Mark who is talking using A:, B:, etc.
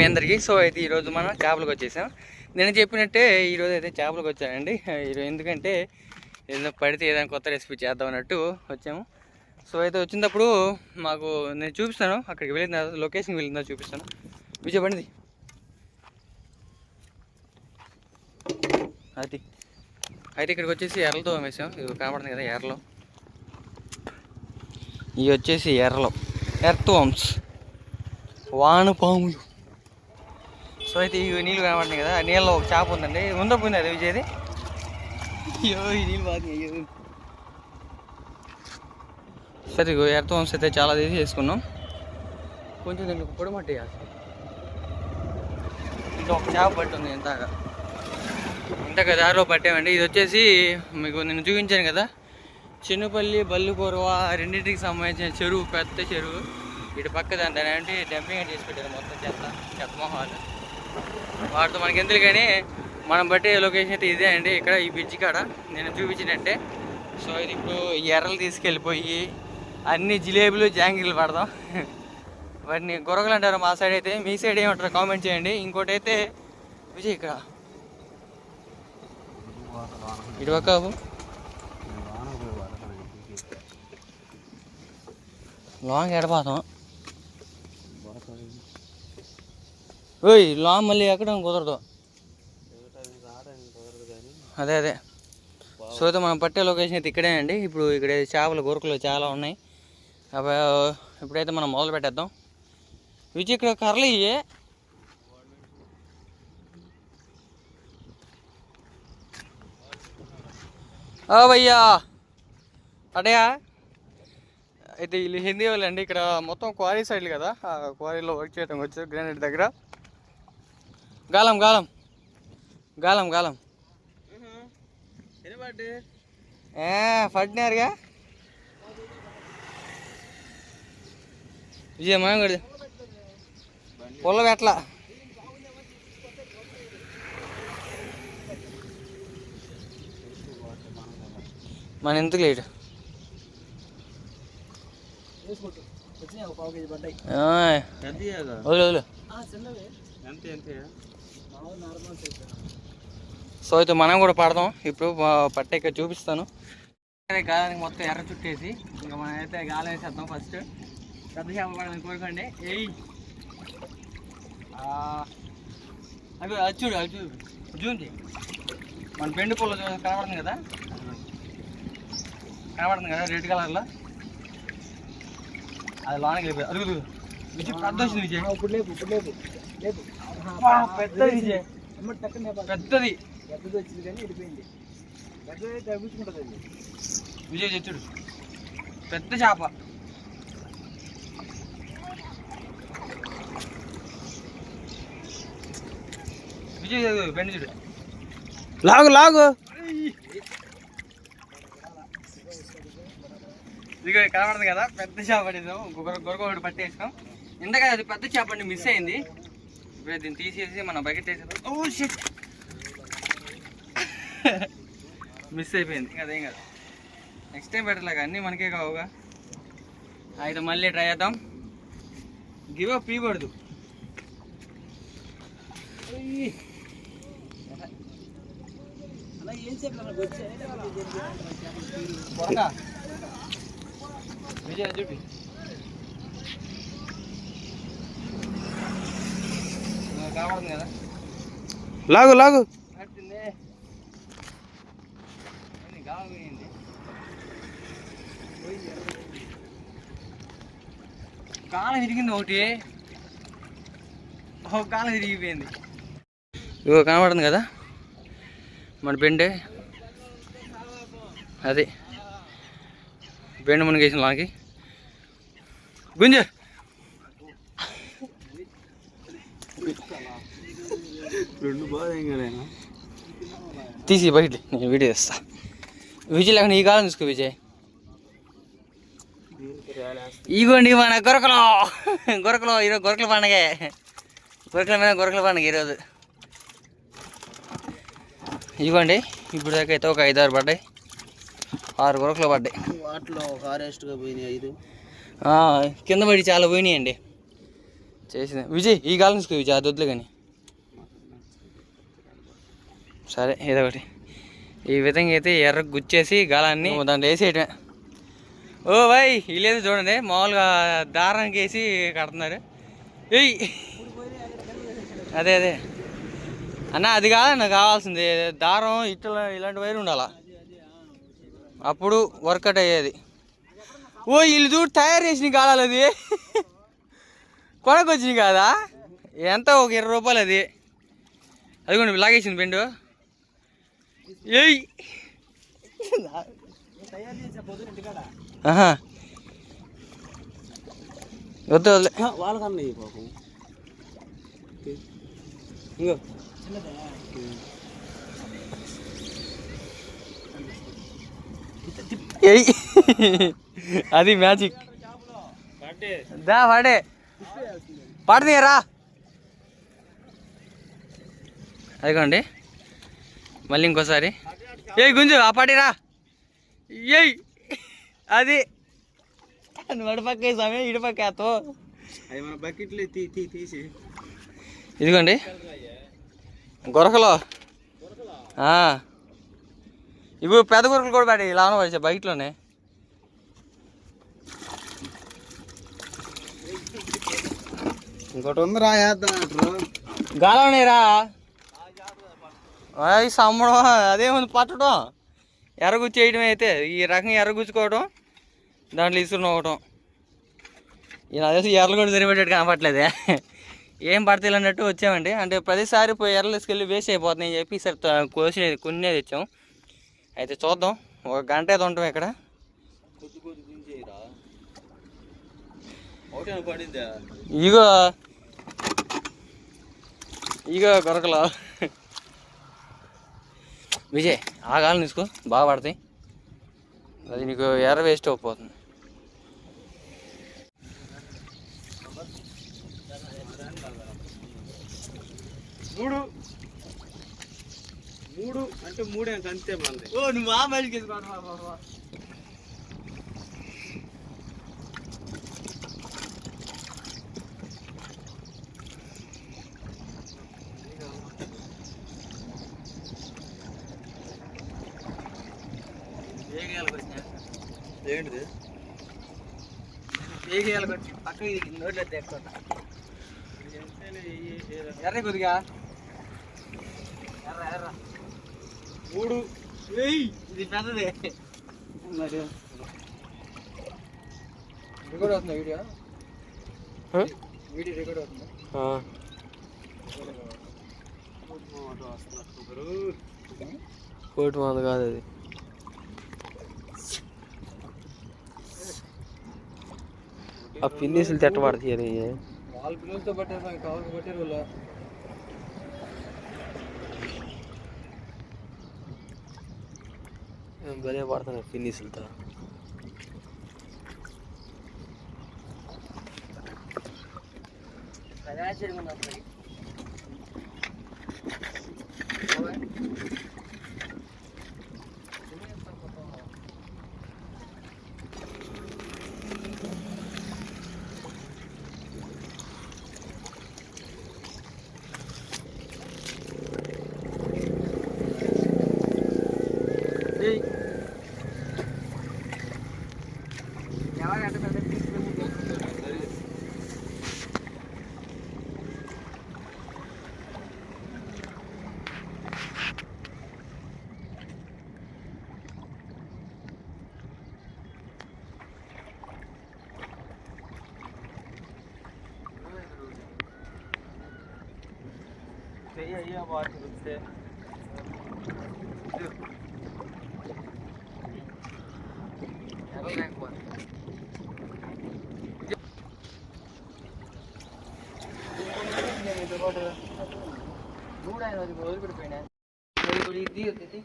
A: మీ అందరికీ. సో అయితే ఈరోజు మనం చేపలకు వచ్చేసాం. నేను చెప్పినట్టే ఈరోజు అయితే చేపలకు వచ్చానండి. ఈరోజు ఎందుకంటే ఏదైనా పడితే ఏదైనా కొత్త రెసిపీ చేద్దాం అన్నట్టు వచ్చాము. సో అయితే వచ్చినప్పుడు మాకు నేను చూపిస్తాను. అక్కడికి వెళ్ళిన లొకేషన్కి వెళ్ళిందా చూపిస్తాను. విజయపడింది అది. అయితే ఇక్కడికి వచ్చేసి ఎర్రలతో వేసాం ఇది కనబడుతుంది కదా ఎర్రలో. ఇవి వచ్చేసి ఎర్రలో. ఎర్త్ వామ్స్ వానపాములు. సో అయితే ఇవి నీళ్ళు కనబడుతున్నాయి కదా నీళ్ళలో ఒక చేప ఉందండి. ఉందా పోయింది అది విజయది? అయ్యో ఈ నీళ్ళు బాగున్నాయి అయ్యో. సరే ఎర్త్ వామ్స్ అయితే చాలా తీసి చేసుకున్నాం కొంచెం దీనికి పొడి మట్టి వేయాలి. ఇంకా ఒక చేప పట్టుంది ఇంతగా ఇంతగా దారిలో పట్టామండి. ఇది వచ్చేసి మీకు నేను చూపించాను కదా చిన్నపల్లి బల్లుకూరవ రెండింటికి సంబంధించిన చెరువు పెద్ద చెరువు. ఇటు పక్క దాని దాని అంటే డంపింగ్ చేసి పెట్టారు మొత్తం చెత్త చెత్త మొహాలు. వాటితో మనకి ఎందుకు కానీ మనం బట్టి లొకేషన్ అయితే ఇదే అండి. ఇక్కడ ఈ బ్రిడ్జ్ కాడ నేను చూపించినట్టే. సో ఇది ఇప్పుడు ఈ ఎర్రలు తీసుకెళ్ళిపోయి అన్ని జిలేబీలు జాంగీలు పడదాం వాటిని గొరగలు అంటారు మా సైడ్ అయితే. మీ సైడ్ ఏమంటారు కామెంట్ చేయండి. ఇంకోటి అయితే విజయ్ ఇక్కడ. ఇటు పక్క లాంగ్ ఎడపోతాం ఓయ్ లా మళ్ళీ ఎక్కడం కుదరదు. అదే అదే. సో అయితే మనం పట్టే లొకేషన్ అయితే ఇక్కడే అండి. ఇప్పుడు ఇక్కడ చేపల గొరకలు చాలా ఉన్నాయి. ఇప్పుడైతే మనం మొదలు పెట్టేద్దాం. విజయ్ ఇక్కడ కర్రలు ఇయ్యే. భయ్యా అడయా అయితే వీళ్ళు హిందీ వాళ్ళు అండి. ఇక్కడ మొత్తం క్వారీ సైడ్ కదా. ఆ క్వారీలో వర్క్ చేయడం వచ్చారు గ్రానైట్ దగ్గర. గాలం గాలం గాలం గాలం ఏ పడినారుగా విజయ మనం కూడా పొల్ల పెట్టలా మన ఎందుకు లేట్. వదిలే వదిలే. సో అయితే మనం కూడా పడదాం. ఇప్పుడు పట్టెక్క చూపిస్తాను. గాలానికి మొత్తం ఎర్ర చుట్టేసి ఇంకా మనం అయితే గాలం వేసేద్దాం ఫస్ట్ పెద్ద చేప పడాలని కోరుకోండి. ఏయ్! అవి అది చూడు అది చూడు. జూమ్ మన పెండు పూల కనబడుతుంది కదా? కనబడుతుంది కదా రెడ్ కలర్లో? అది లోనకి వెళ్ళిపోయి అరుగుదు
B: ఇప్పుడు ఇప్పుడు లేపు
A: వా, పెద్దది. పెద్దది.
B: పెద్దది వచ్చింది కానీ వెళ్ళిపోయింది పెద్దది తగ్గించుకుంటుంది అది
A: విజయ్ చెచ్చుడు పెద్ద చేప. విజయ్ బెండి చూడు.
B: లాగు లాగు.
A: ఇదిగో కనబడుతుంది కదా? పెద్ద చేప పట్టేసాం ఇందాక అది పెద్ద చేప అండి మిస్ అయింది. ఇప్పుడు దీన్ని తీసేసి మనం బకెట్ ఓ షిట్ మిస్ అయిపోయింది. అదేం కాదు. నెక్స్ట్ టైం పెట్టలేక అన్నీ మనకే కావుగా. అయితే మళ్ళీ ట్రై చేద్దాం. గివ్ అప్ విజయ్ చూపి కనబడుతుంది కదా
B: లాగు లాగు.
A: కాలం విరిగింది ఒకటి ఒక కాలం విరిగిపోయింది ఇగో కనబడుతుంది కదా? మన బెండే. అది. బెండ మునిగేసిన లాకి గుంజే.
B: రెండు బాగా
A: తీసి బయట నేను వీడియో చేస్తా విజయ్ లేకుండా ఈ కాలం చూసుకో విజయ్. ఇగోండి మన గొరకలో. గొరకలో ఈరోజు గొరకల పండగే. గొరకల మీద గొరకల పండగ ఈరోజు. ఇదిగోండి ఇప్పుడు దాకా అయితే ఒక ఐదు ఆరు పడ్డాయి. ఆరు గొరకలు పడ్డాయి.
B: వాటిలో ఫారెస్ట్గా పోయినాయి ఐదు.
A: కింద పడి చాలా పోయినాయండి. చేసింది. విజయ్ ఈ తీసుకో విజయ్ అది వద్దులే కానీ. సరే ఏదో ఒకటి. ఈ విధంగా అయితే ఎర్ర గుచ్చేసి గాలాన్ని దాంట్లో వేసేయటమే ఓ బాయ్ వీళ్ళేదో చూడండి మామూలుగా దారానికి వేసి కడుతున్నారు. ఏయ్! అదే అదే. అన్న అది కాదన్న కావాల్సింది. దారం ఇట్లా ఇలాంటి వైర్ ఉండాలా? అప్పుడు వర్కౌట్ అయ్యేది. ఓ వీళ్ళు చూడు తయారు చేసిన కాలాలు అది. కొనకొచ్చింది కాదా? ఎంత? ఒక ఇరవై రూపాయలు అది. అదిగోండి లాగేసింది పెండు. ఏయ్! వద్దు
B: వాళ్ళకన్నా పాపం ఇంకో
A: ఏయ్! అది మ్యాజిక్. దా వాడే. పడదీయరా అదిగోండి మళ్ళీ ఇంకోసారి. ఏయ్ గుంజు ఆ పాటిరా ఏయ్ అది. ఇటుపక్క తో
B: అవి మన బకెట్లు తీసి.
A: ఇదిగోండి. గొరకలో. ఇవి పెద్ద గొరకలు కూడా పడి ఇలా వచ్చా బయటలోనే
B: ఇంకోటి ఉంది రా గాలనేరా
A: గాలోనే సమ్మడం అదేముంది పట్టడం. ఎర్రగుచ్చి అయితే ఈ రకంగా ఎరగుచ్చుకోవడం దాంట్లో ఇసురు నవ్వటం ఈయన అదే ఎర్రలు కూడా సరిపెట్టేట్టు కనపట్లేదే ఏం పడతాయి అన్నట్టు వచ్చామండి. అంటే ప్రతిసారి పోయి ఎర్రలు తీసుకెళ్ళి వేస్ట్ అయిపోతున్నాయి అని చెప్పి ఈసారి కోసి కొన్నే తెచ్చాం అయితే చూద్దాం ఒక గంట అయితే ఉంటాం ఇక్కడ
B: కొద్ది కొద్ది దించేయరా ఒకటే పడిందా
A: ఇగో ఇగో కొరకలో. విజయ్ ఆగాలని తీసుకో బాగా పడతాయి. అది నీకు ఎర్ర వేస్ట్ అయిపోతుంది
B: మూడు. మూడు అంటే మూడే అంతే మంది.
A: ఓ నువ్వు మా బయటికి
B: ఏంటిది?
A: పక్కకి నోట్లో తెచ్చుకుంటా ఎర్ర కొద్దిగా. ఎర్ర ఎర్ర.
B: మూడు.
A: ఇది పెద్దది.
B: మరి?
A: రికార్డ్ అవుతుందా వీడియో? వీడియో రికార్డ్ అవుతుందా?
B: కోటి మంది కాదు అది. ఆ పిన్నిసులు తిట్టబడతాయి అది
A: వాళ్ళ పిల్లలతో పట్టారు మనకి కావాలి పట్టారు Є,
B: я бачу це.
A: நூறாயிரம் ஒரு பேர் போயினேன் ஒரு இது இருக்குது